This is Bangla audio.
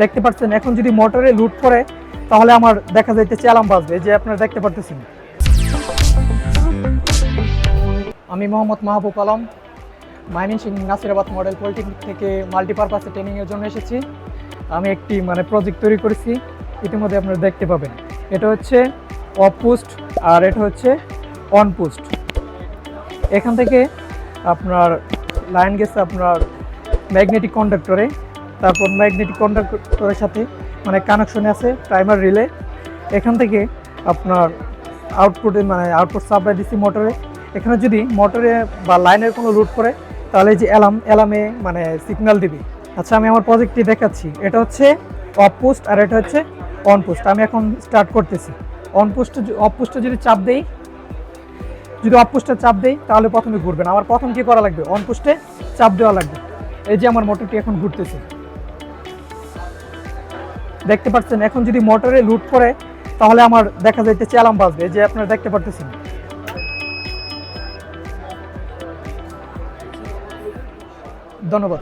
দেখতে পাচ্ছেন, এখন যদি মোটরে লুট করে, তাহলে আমার দেখা যাইতেছে অ্যালার্ম বাজবে যে আপনারা দেখতে পারতেছেন। আমি Mohammad Mahbub Alam mining Singh Nasirabad model polytechnic থেকে মাল্টিপারপাসে ট্রেনিংয়ের জন্য এসেছি। আমি একটি মানে প্রজেক্ট তৈরি করেছি, ইতিমধ্যে আপনারা দেখতে পাবেন। এটা হচ্ছে অফ পোস্ট আর এটা হচ্ছে অন পোস্ট এখান থেকে আপনার লাইন গেছে আপনার ম্যাগনেটিক কন্ডাক্টরে তারপর ম্যাগনেটিক কন্ডাক্টরের সাথে মানে কানেকশনে আছে টাইমার রিলে এখান থেকে আপনার আউটপুটে মানে আউটপুট সাপ্লাই দিচ্ছি মোটরে এখানে যদি মোটরে বা লাইনের কোনো রুট করে, তাহলে যে অ্যালার্ম অ্যালার্মে মানে সিগন্যাল দিবি। আচ্ছা আমি আমার প্রজেক্টটি দেখাচ্ছি। এটা হচ্ছে অফ পোস্ট আর এটা হচ্ছে অন পোস্ট আমি এখন স্টার্ট করতেছি। অন পোস্টে অফ পোস্টে যদি চাপ দেই, যদি অফ পোস্টে চাপ দেই, তাহলে প্রথমে ঘুরবে না আমার প্রথম কী করা লাগবে? অন পোস্টে চাপ দেওয়া লাগবে। এই যে আমার মোটরটি এখন ঘুরতেছে। দেখতে পাচ্ছেন, এখন যদি মোটরে লুট করে, তাহলে আমার দেখা যাইতে অ্যালার্ম বাজবে যে আপনারা দেখতে পারতেছেন। ধন্যবাদ।